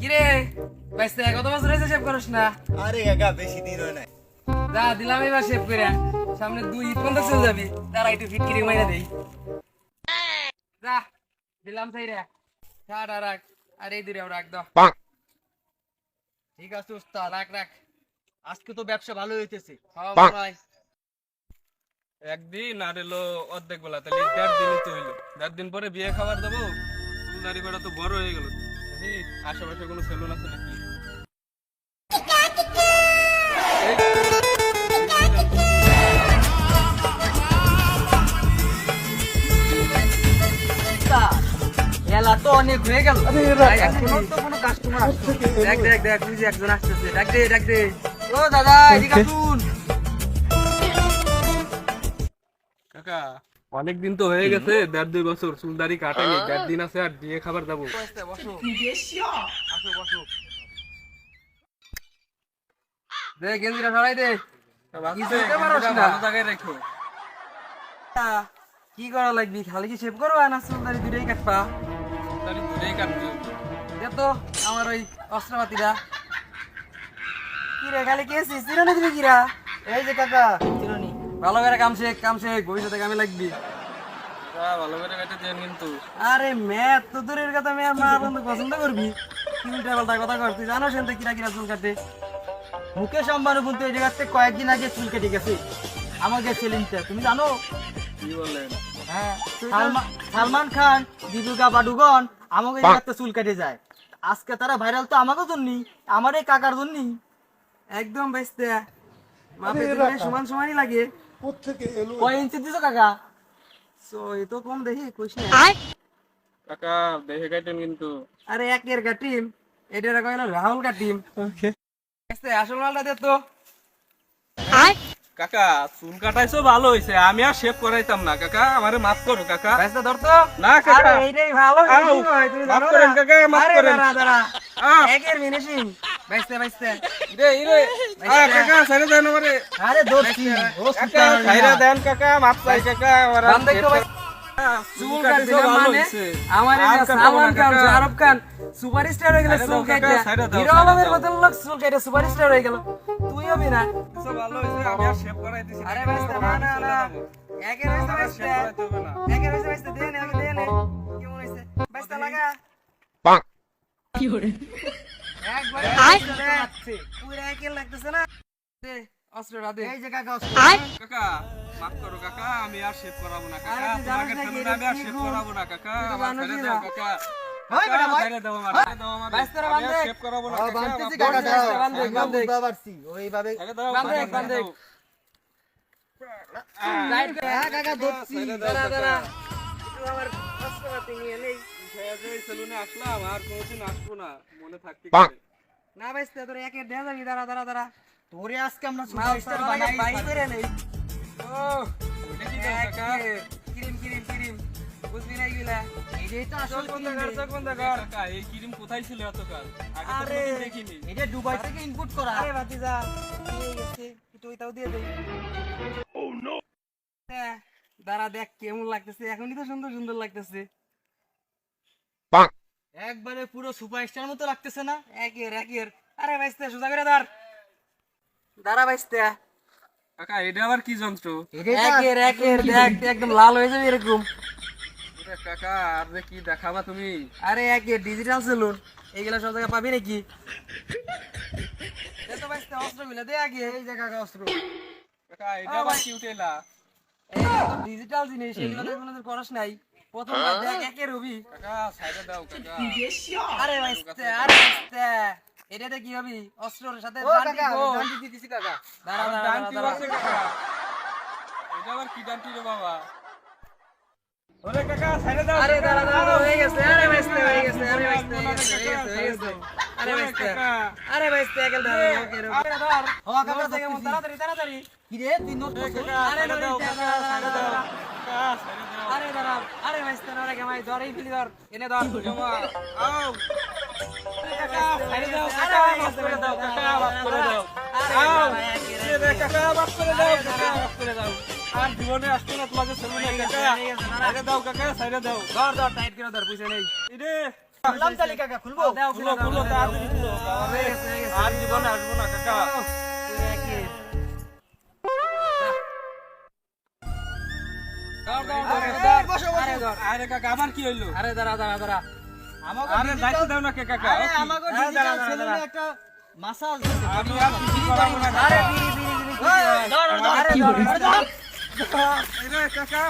কিরে বাইসতে কত বছর হয়েছে শেভ করস না? আরে কাকা বেশি দিন হয় নাই। যা দিলাম এবার শেভ করে সামনে দুই ঈদ পর্যন্ত চলে যাবি। তারা একটু ফিট কিরে মাইরা দেই। যা দিলাম তাই রে ছাড় আর রাখ। আর এই দূরে রাখ দাও ঠিক আছে উস্তাদ রাখ রাখ। আজকে তো ব্যবসা ভালো হইতেছে। খাওয়া ভাই। একদিন আর এলো অর্ধেক বেলা তাহলে দেড় দিনই তো হইল। দেড় দিন পরে বিয়ে খাবার দেবো দাড়ি বেড়া তো বড় হয়ে গেল। আশেপাশে কোনো সেলুন আছে নাকি? এলা তো অনেক হয়ে গেল। এখনও তো কোনো কাস্টমার আসছে। দেখ দেখ দেখ একজন আসতেছে। ডাক দে ডাক দে ও দাদা এদিকে আসুন। কাকা অনেক দিন তো হয়ে গেছে দেড় দুই বছর চুল দাড়ি কাটাইনি দেড় দিন আছে আর বিয়ে খাবার দেবো। বসো বসো। আসো বসো। দে গেঞ্জিটা সরাই দে। কি করা লাগবি? খালি কি শেভ করবা না চুলদারি দুটাই কাটবা? দে তো আমার ওই অস্ত্রপাতিটা। কি রে খালি কে চিরনি দিবি কিরা? এই যে কাকা। ভালো করে কাম শেখ কাম শেখ ভবিষ্যতে কামে লাগবি। ভালো করে কেটে দেন কিন্তু। আরে ম্যাথ তো দূরের কথা মা বন্ধু পছন্দ করবি? কি উল্টা পাল্টা কথা কর তুই জানো কিরা কিরা চুল কাটে। মুকেশ আম্বানি বলতে এই জায়গাতে কয়েকদিন আগে চুল কেটে গেছে। আমাকে সেলিনটা তুমি জানো? কি বলেন? হ্যাঁ সালমান খান দীপিকা পাডুকন আমাকে এই জায়গাতে চুল কেটে যায়। আজকে তারা ভাইরাল তো আমাকে জন্যই আমার এই কাকার জন্যই একদম বেসতে। মা পেতে সমান সমানই লাগে। কয় ইঞ্চি দিছো কাকা? সো এ তো কম দেখি কইস না? কাকা দেখে কাটেন কিন্তু। আরে একের এটা রাহুল বেসতে আসল মালটা দে তো। কাকা চুল কাটাইছো ভালো হইছে আমি আর শেভ করাইতাম না কাকা আমারে মাফ করো কাকা। বেসতে ধর তো। না কাকা। আরে এইটাই ভালো মাফ করেন? কাকা, মাফ আরে করেন। দাঁড়া, দাঁড়া। একের ফিনিশিং বেসতে বেসতে ইরে ইরে। আহ, কাকা ছেড়ে দেন আমারে। আরে দোস্তি কাকা ছাইরা দেন কাকা মাফ চাই কাকা আমার আর বান্দে তো save ভাই করা- চুল চুল কাটছে কাটিছো ভালো মানে খান সুপারস্টার হয়ে গেল চুল কাটে। হিরো আলমের দাও। লোক চুল কাটে সুপারস্টার হয়ে গেল। তুই হবি না। ভালো হইছে আমি আর শেভ করাই দিছি আরে কাকা, না না না। একের বেস্তে আমার আর করাইতে না। একের বেস্তে বেস্তে দে নে দে কেমন হইছে? বেস্তে লাগা। একবারে বেস্তে দে। আমি আর শেভ করাবো না কাকা। আমি আর শেভ করাবো না কাকা। আমার ছেড়ে দাও কাকা। ওইভাবে কাকা, হ্যাঁ কাকা ধরছি। দাঁড়া দাঁড়া। আমার অস্ত্রপাতি নিয়ে নেই এই সেলুনে আসলাম আর কোনোদিন আসব না মনে থাকতে না বেস্তে তোর একের দেয়া যাবি দাঁড়া দাঁড়া দাঁড়া। তোরে আজকে আমরা সুপারস্টার বানাই বাই নেই। ও এটা কি দাও, কাকা ক্রিম ক্রিম ক্রিম। বুঝবি না এগুলা? এটাই তো আসল চোখ বন্ধ চোখ বন্ধ কর। কাকা, এই ক্রিম কোথায় ছিল এতকাল? আগে তো কোনোদিন দেখিনি। এটা দুবাই থেকে ইনপুট করা। আরে ভাতিজা দিয়ে গেছে। একটু ওইটাও দিয়ে দেই। ও নো দাঁড়া দেখ কেমন লাগতেছে। এখনই তো সুন্দর সুন্দর লাগতেছে। একবারে পুরো সুপারস্টার মতো লাগতেছে না? একের একের আরে বাইস্তে সোজা করে ধর। দাঁড়া বাইস্তে কাকা এটা আবার কি যন্ত্র? একের একের দেখ একদম লাল হয়ে যাবে এরকম। কাকা আর যে কি দেখাবা তুমি? আরে একের ডিজিটাল সেলুন এইগুলা সব জায়গায় পাবি নাকি? তো বাইস্তে অস্ত্র মিলে দে আগে। এই যে কাকা অস্ত্র। কাকা এটা আবার কি উঠেলা ডিজিটাল জিনিস এগুলো তো কোনোদিন করস নাই। প্রথম দেখ একের হবি কাকা সাইডে দাও কাকা। আরে ভাইস্তে আরে ভাইস্তে এটাতে কি হবি? অস্ত্রের সাথে ডান্ডি কাকা গোল। গান দিতে দিছি কাকা। দাঁড়া দাঁড়া আছে কাকা। এটা আবার কি ডান্টি রে বাবা? ওরে কাকা সাইডে দাও আরে দাঁড়া দাঁড়া। হয়ে গেছে আরে বাইস্তে হয়ে গেছে আরে হয়ে গেছে হয়ে গেছে হয়ে গেছে। আরে কাকা। আরে বাইস্তে একেল দাঁড়া ওকে রে আরে ধর। ও কাকা থেকে মন তাড়াতাড়ি তাড়াতাড়ি। কি রে তুই নোট আরে দাও কাকা সাইডে দাও দাঁড়া, কাকা সাইডে দাও। আরে দাঁড়া আরে বাইস্তে না গামাই ধর এই ধর। এনে ধর জমা। আও কাকা সাইডে দাও কাকা মাফ করে দাও কাকা মাফ করে দাও। আও দাঁড়া, একের, এ রে কাকা মাফ করে দাও কাকা মাফ করে দাও। আর জীবনে আসতো না তোমাকে কাকা। দাও কাকা সাইডে দাও। ধর ধর টাইট করে ধর পয়সা নেই। খুললাম তালি কাকা খুলবো? খুলো খুলো তাড়াতাড়ি খুলো। আর জীবনে আসব না কাকা। আরে, কাকা আবার কি হইল? আরে দাঁড়া দাঁড়া দাঁড়া। আরে দায়িত্ব দাও না কে কাকা আরে? আমাকে হ্যাঁ, দাঁড়া, দাঁড়া, সেলুনে দাঁড়া। একটা মাসাজ আমি আর কিছু করাবো না আরে কাকা বিড়ি বিড়ি বিড়ি আরে ধর, ধর, ধর, ধর। এরে কাকা